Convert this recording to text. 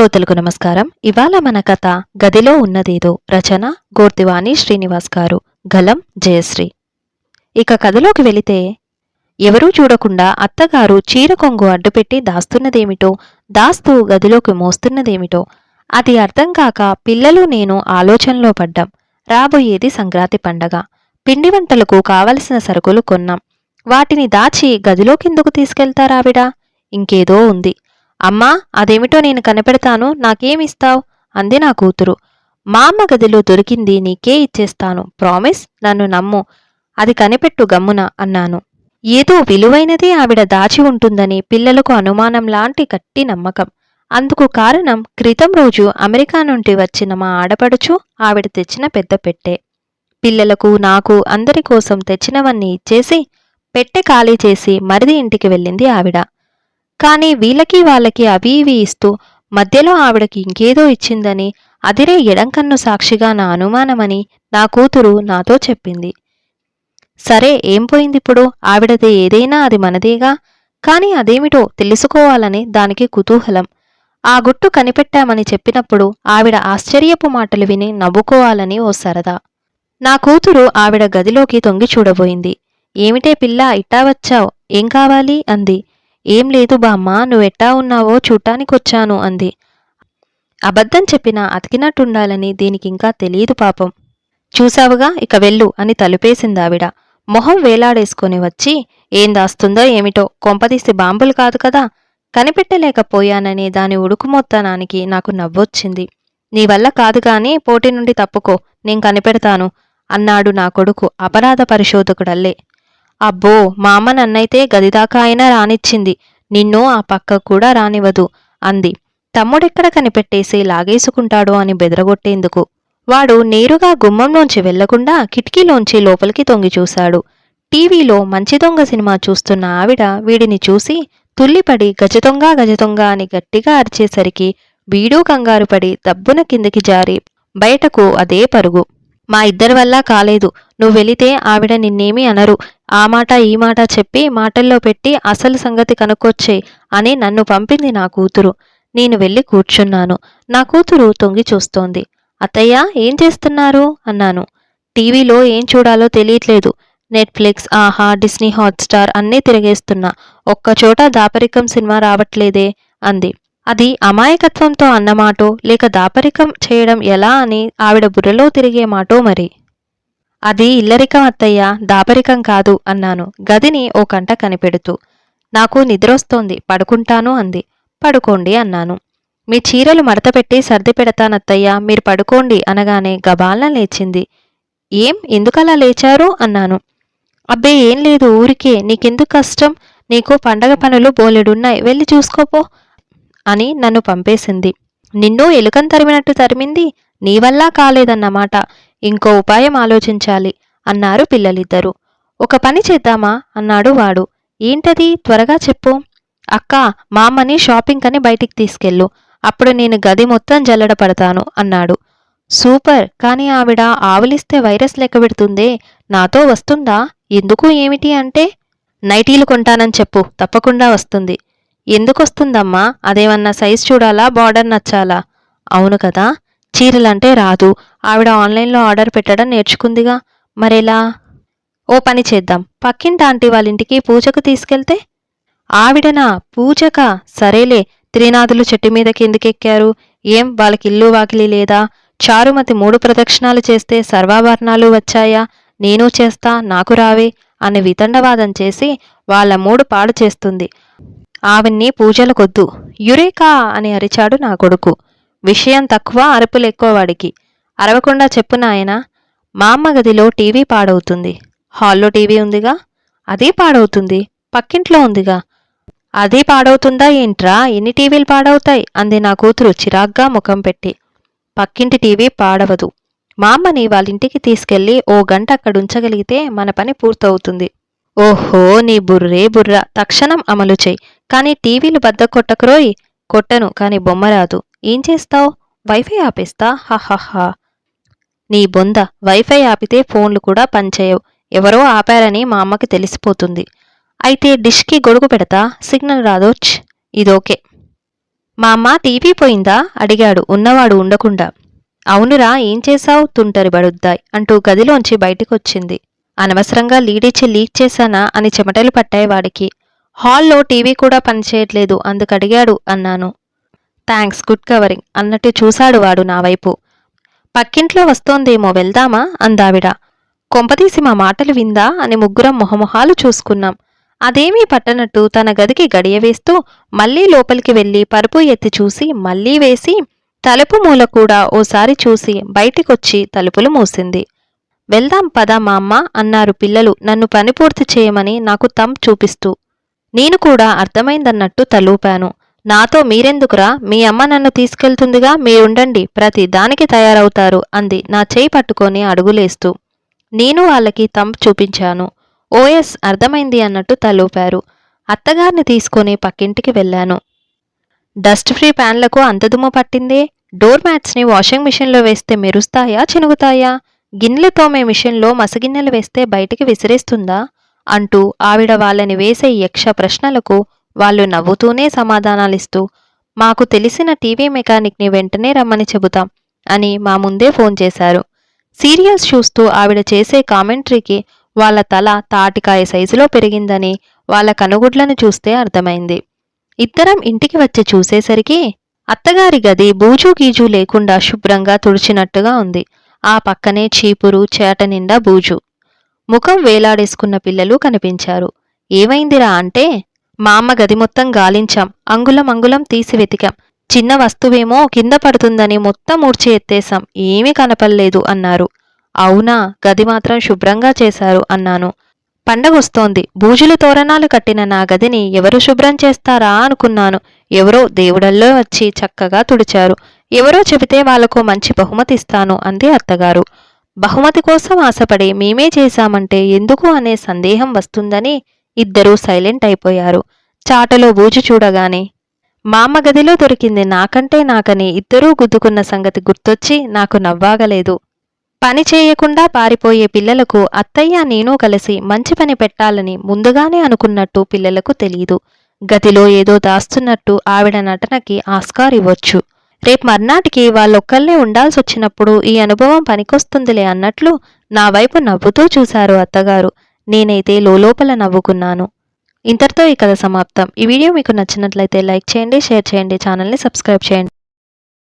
శ్రోతలకు నమస్కారం. ఇవాళ మన కథ గదిలో ఉన్నదేదో రచన గోర్తివాణి శ్రీనివాస్ గారు. గలం జయశ్రీ. ఇక కథలోకి వెళితే ఎవరూ చూడకుండా అత్తగారు చీర కొంగు అడ్డుపెట్టి దాస్తున్నదేమిటో దాస్తూ గదిలోకి మోస్తున్నదేమిటో అది అర్థం కాక పిల్లలు నేను ఆలోచనలో పడ్డాం. రాబోయేది సంక్రాంతి పండగ. పిండి వంటలకు కావలసిన సరుకులు కొన్నాం. వాటిని దాచి గదిలోకెందుకు తీసుకెళ్తారావిడ? ఇంకేదో ఉంది. అమ్మా అదేమిటో నేను కనిపెడతాను నాకేమిస్తావ్? అంది నా కూతురు. మా అమ్మ గదిలో దొరికింది నీకే ఇచ్చేస్తాను. ప్రామిస్ నన్ను నమ్ము. అది కనిపెట్టు గమ్మున అన్నాను. ఏదో విలువైనదే ఆవిడ దాచి ఉంటుందని పిల్లలకు అనుమానం లాంటి గట్టి నమ్మకం. అందుకు కారణం క్రితం రోజు అమెరికా నుండి వచ్చిన మా ఆడపడుచు ఆవిడ తెచ్చిన పెద్ద పెట్టె. పిల్లలకు నాకు అందరి కోసం తెచ్చినవన్నీ ఇచ్చేసి పెట్టె ఖాళీ చేసి మరిది ఇంటికి వెళ్ళింది ఆవిడ. కానీ వీళ్ళకి వాళ్ళకి అవి ఇవి ఇస్తూ మధ్యలో ఆవిడకి ఇంకేదో ఇచ్చిందని అదిరే ఎడంకన్ను సాక్షిగా నా అనుమానమని నా కూతురు నాతో చెప్పింది. సరే ఏం పోయిందిప్పుడు? ఆవిడది ఏదైనా అది మనదేగా? కానీ అదేమిటో తెలుసుకోవాలని దానికి కుతూహలం. ఆ గుట్టు కనిపెట్టామని చెప్పినప్పుడు ఆవిడ ఆశ్చర్యపు మాటలు విని నవ్వుకోవాలని ఓ సరదా. నా కూతురు ఆవిడ గదిలోకి తొంగి చూడబోయింది. ఏమిటే పిల్ల ఇట్టా వచ్చావు? ఏం కావాలి? అంది. ఏం లేదు బామ్మ నువ్వెట్టా ఉన్నావో చూడ్డానికొచ్చాను అంది. అబద్ధం చెప్పినా అతికినట్టుండాలని దీనికింకా తెలియదు పాపం. చూశావుగా ఇక వెళ్ళు అని తలుపేసిందావిడ. మొహం వేలాడేసుకొని వచ్చి ఏం దాస్తుందో ఏమిటో కొంపదీసి బాంబులు కాదు కదా కనిపెట్టలేకపోయాననే దాని ఉడుకుమొత్తనానికి నాకు నవ్వొచ్చింది. నీ వల్ల కాదు గాని పోటీ నుండి తప్పుకో నేను కనిపెడతాను అన్నాడు నా కొడుకు అపరాధ పరిశోధకుడల్లే. అబ్బో మామ నన్నైతే గదిదాకా అయినా రానిచ్చింది. నిన్ను ఆ పక్క కూడా రానివ్వదు అంది. తమ్ముడెక్కడ కనిపెట్టేసి లాగేసుకుంటాడో అని బెదరగొట్టేందుకు. వాడు నేరుగా గుమ్మంలోంచి వెళ్ళకుండా కిటికీలోంచి లోపలికి తొంగి చూశాడు. టీవీలో మంచి దొంగ సినిమా చూస్తున్న ఆవిడ వీడిని చూసి తుల్లిపడి గజదొంగ గజదొంగ అని గట్టిగా అరిచేసరికి వీడూ కంగారు పడి దబ్బున కిందికి జారి బయటకు అదే పరుగు. మా ఇద్దరి వల్ల కాలేదు. నువ్వు వెళితే ఆవిడ నిన్నేమీ అనరు. ఆ మాట ఈ మాట చెప్పి మాటల్లో పెట్టి అసలు సంగతి కనుక్కొచ్చే అని నన్ను పంపింది నా కూతురు. నేను వెళ్ళి కూర్చున్నాను. నా కూతురు తొంగి చూస్తోంది. అత్తయ్య ఏం చేస్తున్నారు? అన్నాను. టీవీలో ఏం చూడాలో తెలియట్లేదు. నెట్ఫ్లిక్స్ ఆహా డిస్నీ హాట్స్టార్ అన్నీ తిరిగేస్తున్నా. ఒక్కచోట దాపరికం సినిమా రావట్లేదే? అంది. అది అమాయకత్వంతో అన్నమాటో లేక దాపరికం చేయడం ఎలా? అని ఆవిడ బుర్రలో తిరిగే మాటో మరి. అది ఇల్లరికం అత్తయ్య దాపరికం కాదు అన్నాను. గదిని ఓ కంట కనిపెడుతూ. నాకు నిద్రొస్తోంది పడుకుంటాను అంది. పడుకోండి అన్నాను. మీ చీరలు మడతపెట్టి సర్ది పెడతానత్తయ్య మీరు పడుకోండి అనగానే గబాల్న లేచింది. ఏం? ఎందుకలా లేచారు? అన్నాను. అబ్బే ఏం లేదు ఊరికే. నీకెందుకు కష్టం? నీకు పండగ పనులు బోలెడున్నాయి. వెళ్ళి చూసుకోపో అని నన్ను పంపేసింది. నిన్ను ఎలుకం తరిమినట్టు తరిమింది? నీ వల్ల కాలేదన్నమాట. ఇంకో ఉపాయం ఆలోచించాలి అన్నారు పిల్లలిద్దరూ. ఒక పని చేద్దామా అన్నాడు వాడు. ఏంటది? త్వరగా చెప్పు. అక్క మామని షాపింగ్ అని బయటికి తీసుకెళ్ళు. అప్పుడు నేను గది మొత్తం జల్లడ పడతాను అన్నాడు. సూపర్ కానీ ఆవిడ ఆవులిస్తే వైరస్ లెక్క పెడుతుందే నాతో వస్తుందా? ఎందుకు ఏమిటి అంటే? నైటీలు కొంటానని చెప్పు తప్పకుండా వస్తుంది. ఎందుకొస్తుందమ్మా అదేమన్నా సైజ్ చూడాలా బార్డర్ నచ్చాలా? అవును కదా? చీరలంటే రాదు. ఆవిడ ఆన్లైన్లో ఆర్డర్ పెట్టడం నేర్చుకుందిగా. మరెలా? ఓ పని చేద్దాం. పక్కింటి ఆంటీ వాళ్ళింటికి పూజకు తీసుకెళ్తే? ఆవిడనా? పూజక? సరేలే. త్రినాథులు చెట్టు మీద కిందకెక్కారు ఏం వాళ్ళకి ఇల్లు వాకిలి లేదా? చారుమతి మూడు ప్రదక్షిణాలు చేస్తే సర్వాభరణాలు వచ్చాయా? నేను చేస్తా నాకు రావే అని వితండవాదం చేసి వాళ్ళ మూడు పాడు చేస్తుంది. ఆవిడ్ని పూజలకొద్దు యురేకా అని అరిచాడు నా కొడుకు. విషయం తక్కువ అరుపులు ఎక్కువ వాడికి అరవకుండా చెప్పు నాయన మా అమ్మ గదిలో టీవీ పాడవుతుంది. హాల్లో టీవీ ఉందిగా? అదే పాడవుతుంది. పక్కింట్లో ఉందిగా? అదే పాడవుతుందా ఏంట్రా? ఎన్ని టీవీలు పాడవుతాయి? అంది నా కూతురు చిరాగ్గా ముఖం పెట్టి. పక్కింటి టీవీ పాడవదు. మా అమ్మని వాళ్ళ ఇంటికి తీసుకెళ్ళి ఓ గంట అక్కడ ఉంచగలిగితే మన పని పూర్తవుతుంది. ఓహో నీ బుర్రే బుర్ర. తక్షణం అమలు చెయ్యి కానీ టీవీలు బద్ద కొట్టకురోయ్ కొట్టను కాని బొమ్మ రాదు. ఏం చేస్తావు? వైఫై ఆపేస్తా? హహహా నీ బొంద వైఫై ఆపితే ఫోన్లు కూడా పనిచేయవు. ఎవరో ఆపారని మా అమ్మకి తెలిసిపోతుంది. అయితే డిష్కి గొడుగు పెడతా? సిగ్నల్ రాదోచ్ ఇదోకే మా అమ్మ టీవీ పోయిందా? అడిగాడు. ఉన్నవాడు ఉండకుండా. అవునురా ఏం చేశావు? తుంటరి బడుద్దాయ్ అంటూ గదిలోంచి బయటికొచ్చింది. అనవసరంగా లీడిచ్చి లీక్ చేశానా అని చెమటలు పట్టాయి వాడికి. హాల్లో టీవీ కూడా పనిచేయట్లేదు అందుకడిగాడు అన్నాను. థ్యాంక్స్ గుడ్ కవరింగ్ అన్నట్టు చూశాడు వాడు నా వైపు. పక్కింట్లో వస్తోందేమో వెళ్దామా అందావిడ. కొంపదీసి మా మాటలు విందా అని ముగ్గురం మొహమొహాలు చూసుకున్నాం. అదేమీ పట్టనట్టు తన గదికి గడియవేస్తూ మళ్ళీ మళ్ళీ లోపలికి వెళ్ళి పరుపు ఎత్తి చూసి మళ్ళీ వేసి తలుపు మూల కూడా ఓసారి చూసి బయటికొచ్చి తలుపులు మూసింది. వెళ్దాం పదా మా అమ్మ అన్నారు పిల్లలు నన్ను పని పూర్తి చేయమని నాకు తమ్ చూపిస్తూ. నేను కూడా అర్థమైందన్నట్టు తలూపాను. నాతో మీరెందుకురా? మీ అమ్మ నన్ను తీసుకెళ్తుందిగా మీరుండండి ప్రతి దానికి తయారవుతారు అంది. నా చేయి పట్టుకొని అడుగులేస్తూ. నేను వాళ్ళకి తంప్ చూపించాను. ఓఎస్ అర్థమైంది అన్నట్టు తలూపారు. అత్తగారిని తీసుకొని పక్కింటికి వెళ్ళాను. డస్ట్ ఫ్రీ ప్యాన్లకు అంత దుమ్ము పట్టిందే? డోర్ మ్యాట్స్ని వాషింగ్ మిషన్లో వేస్తే మెరుస్తాయా చినుగుతాయా? గిన్నెలు తోమే మిషన్లో మసగిన్నెలు వేస్తే బయటికి విసిరేస్తుందా? అంటూ ఆవిడ వాళ్ళని వేసే యక్ష ప్రశ్నలకు వాళ్ళు నవ్వుతూనే సమాధానాలిస్తూ మాకు తెలిసిన టీవీ మెకానిక్ని వెంటనే రమ్మని చెబుతాం అని మా ముందే ఫోన్ చేశారు. సీరియల్స్ చూస్తూ ఆవిడ చేసే కామెంటరీకి వాళ్ళ తల తాటికాయ సైజులో పెరిగిందని వాళ్ళ కనుగుడ్లను చూస్తే అర్థమైంది. ఇద్దరం ఇంటికి వచ్చి చూసేసరికి అత్తగారి గది బూజు గీజు లేకుండా శుభ్రంగా తుడిచినట్టుగా ఉంది. ఆ పక్కనే చీపురు చేట నిండా బూజు. ముఖం వేలాడేసుకున్న పిల్లలు కనిపించారు. ఏమైందిరా అంటే మా అమ్మ గది మొత్తం గాలించాం. అంగుళం అంగుళం తీసి వెతికాం. చిన్న వస్తువేమో కింద పడుతుందని మొత్తం ఊడ్చి ఎత్తేశాం. ఏమీ కనపల్లేదు అన్నారు. అవునా గది మాత్రం శుభ్రంగా చేశారు అన్నాను. పండగొస్తోంది బూజులు తోరణాలు కట్టిన నా గదిని ఎవరు శుభ్రం చేస్తారా అనుకున్నాను. ఎవరో దేవుడల్లో వచ్చి చక్కగా తుడిచారు. ఎవరో చెబితే వాళ్ళకు మంచి బహుమతి ఇస్తాను అంది అత్తగారు. బహుమతి కోసం ఆశపడి మేమే చేశామంటే ఎందుకు అనే సందేహం వస్తుందని ఇద్దరూ సైలెంట్ అయిపోయారు. చాటలో బూజు చూడగానే మా అమ్మ గదిలో దొరికింది నాకంటే నాకని ఇద్దరూ గుద్దుకున్న సంగతి గుర్తొచ్చి నాకు నవ్వాగలేదు. పని చేయకుండా పారిపోయే పిల్లలకు అత్తయ్య నేను కలిసి మంచి పని పెట్టాలని ముందుగానే అనుకున్నట్టు పిల్లలకు తెలీదు. గదిలో ఏదో దాస్తున్నట్టు ఆవిడ నటనకి ఆస్కార్ ఇవ్వచ్చు. రేపు మర్నాటికి వాళ్ళొక్కళ్ళే ఉండాల్సొచ్చినప్పుడు ఈ అనుభవం పనికొస్తుందిలే అన్నట్లు నా వైపు నవ్వుతూ చూశారు అత్తగారు. నేనైతే లోలోపల నవ్వుకున్నాను. ఇంతటితో ఈ కథ సమాప్తం. ఈ వీడియో మీకు నచ్చినట్లయితే లైక్ చేయండి షేర్ చేయండి ఛానల్ని సబ్స్క్రైబ్ చేయండి.